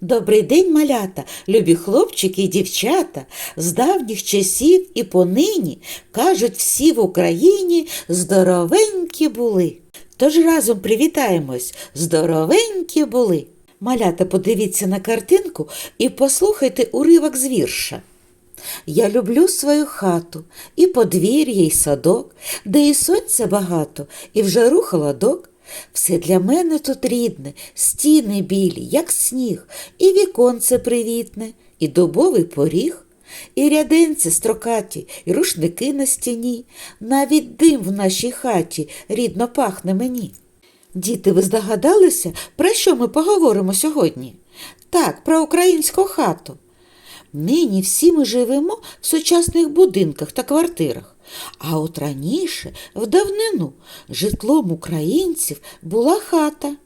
Добрий день, малята, любі хлопчики і дівчата. З давніх часів і понині кажуть всі в Україні здоровенькі були. Тож разом привітаємось, здоровенькі були. Малята, подивіться на картинку і послухайте уривок з вірша. Я люблю свою хату, і подвір'я, і садок, де і сонця багато, і в жару холодок. Все для мене тут рідне, стіни білі, як сніг, і віконце привітне, і дубовий поріг, і ряденці строкаті, і рушники на стіні, навіть дим в нашій хаті рідно пахне мені. Діти, ви здогадалися, про що ми поговоримо сьогодні? Так, про українську хату. Нині всі ми живемо в сучасних будинках та квартирах. А от раніше, в давнину, житлом українців була хата.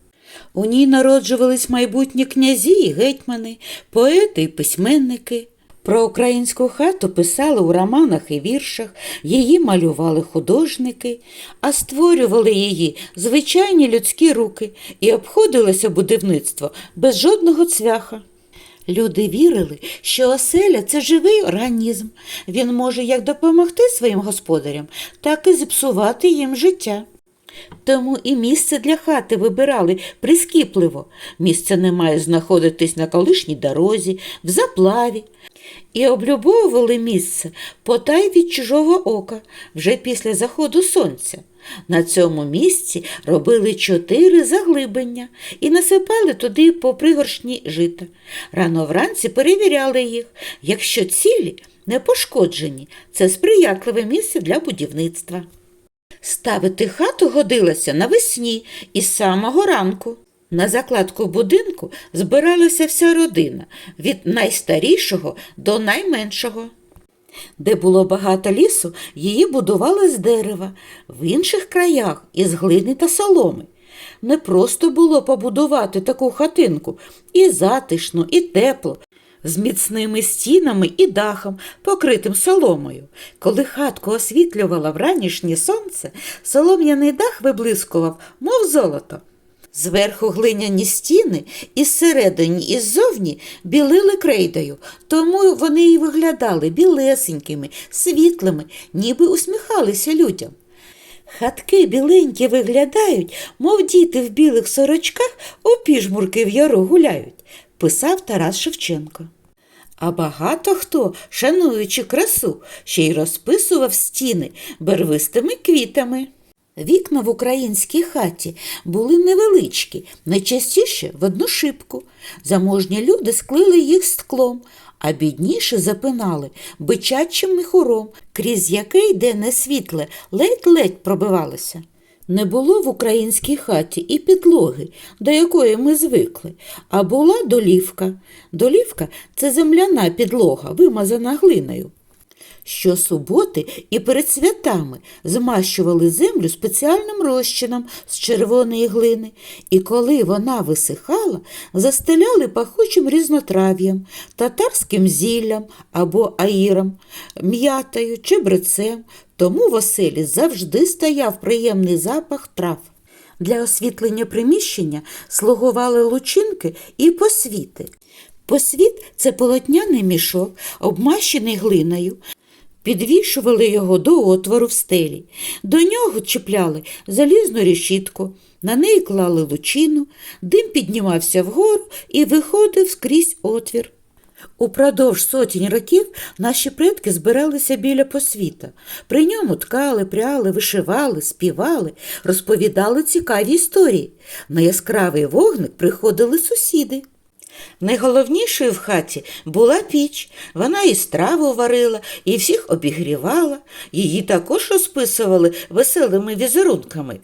У ній народжувались майбутні князі і гетьмани, поети і письменники. Про українську хату писали у романах і віршах, її малювали художники, а створювали її звичайні людські руки і обходилося будівництво без жодного цвяха. Люди вірили, що оселя це живий організм. Він може як допомогти своїм господарям, так і зіпсувати їм життя. Тому і місце для хати вибирали прискіпливо. Місце не має знаходитись на колишній дорозі, в заплаві. І облюбовували місце потай від чужого ока вже після заходу сонця. На цьому місці робили чотири заглиблення і насипали туди по пригоршні жита. Рано вранці перевіряли їх. Якщо цілі не пошкоджені, це сприятливе місце для будівництва. Ставити хату годилося навесні і з самого ранку. На закладку будинку збиралася вся родина від найстарішого до найменшого. Де було багато лісу, її будували з дерева, в інших краях із глини та соломи. Не просто було побудувати таку хатинку і затишно, і тепло, з міцними стінами і дахом, покритим соломою. Коли хатку освітлювало вранішнє сонце, солом'яний дах виблискував, мов золото. Зверху глиняні стіни і зсередині і ззовні білили крейдою, тому вони й виглядали білесенькими, світлими, ніби усміхалися людям. Хатки біленькі виглядають, мов діти в білих сорочках у піжмурки в яру гуляють, писав Тарас Шевченко. А багато хто, шануючи красу, ще й розписував стіни бервистими квітами. Вікна в українській хаті були невеличкі, найчастіше в одну шибку. Заможні люди склили їх склом, а бідніше запинали бичачим міхуром, крізь який денне світле ледь-ледь пробивалося. Не було в українській хаті і підлоги, до якої ми звикли, а була долівка. Долівка це земляна підлога, вимазана глиною. Щосуботи і перед святами змащували землю спеціальним розчином з червоної глини, і коли вона висихала, застеляли пахучим різнотрав'ям, татарським зіллям або аїром, м'ятою, чебрецем, тому в оселі завжди стояв приємний запах трав. Для освітлення приміщення слугували лучинки і посвіти. Посвіт це полотняний мішок, обмащений глиною, підвішували його до отвору в стелі. До нього чіпляли залізну решітку, на неї клали лучину, дим піднімався вгору і виходив скрізь отвір. Упродовж сотень років наші предки збиралися біля посвіта. При ньому ткали, пряли, вишивали, співали, розповідали цікаві історії. На яскравий вогник приходили сусіди. Найголовнішою в хаті була піч. Вона і страву варила, і всіх обігрівала. Її також розписували веселими візерунками.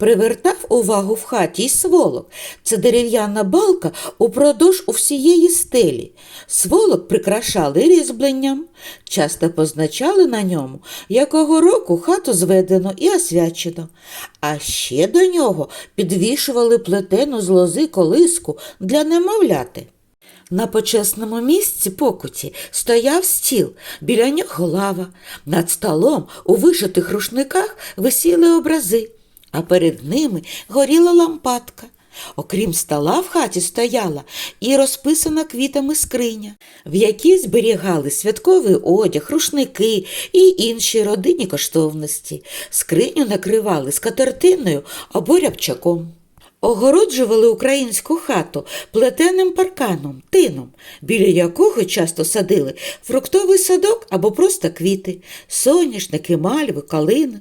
Привертав увагу в хаті й сволок. Це дерев'яна балка упродовж усієї стелі. Сволок прикрашали різьбленням, часто позначали на ньому, якого року хату зведено і освячено. А ще до нього підвішували плетену з лози колиску для немовляти. На почесному місці покуті стояв стіл, біля нього лава. Над столом у вишитих рушниках висіли образи, а перед ними горіла лампадка. Окрім стола в хаті стояла і розписана квітами скриня, в якій зберігали святковий одяг, рушники і інші родинні коштовності. Скриню накривали скатертиною або рябчаком. Огороджували українську хату плетеним парканом, тином, біля якого часто садили фруктовий садок або просто квіти, соняшники, мальви, калину.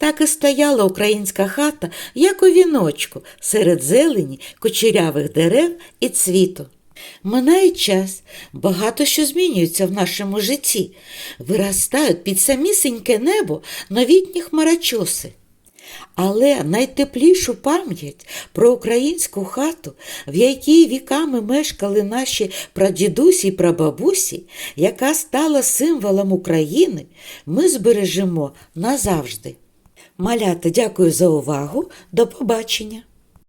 Так і стояла українська хата, як у віночку, серед зелені, кучерявих дерев і цвіту. Минає час, багато що змінюється в нашому житті, виростають під самісіньке небо новітні хмарочоси. Але найтеплішу пам'ять про українську хату, в якій віками мешкали наші прадідусі й прабабусі, яка стала символом України, ми збережемо назавжди. Малята, дякую за увагу. До побачення!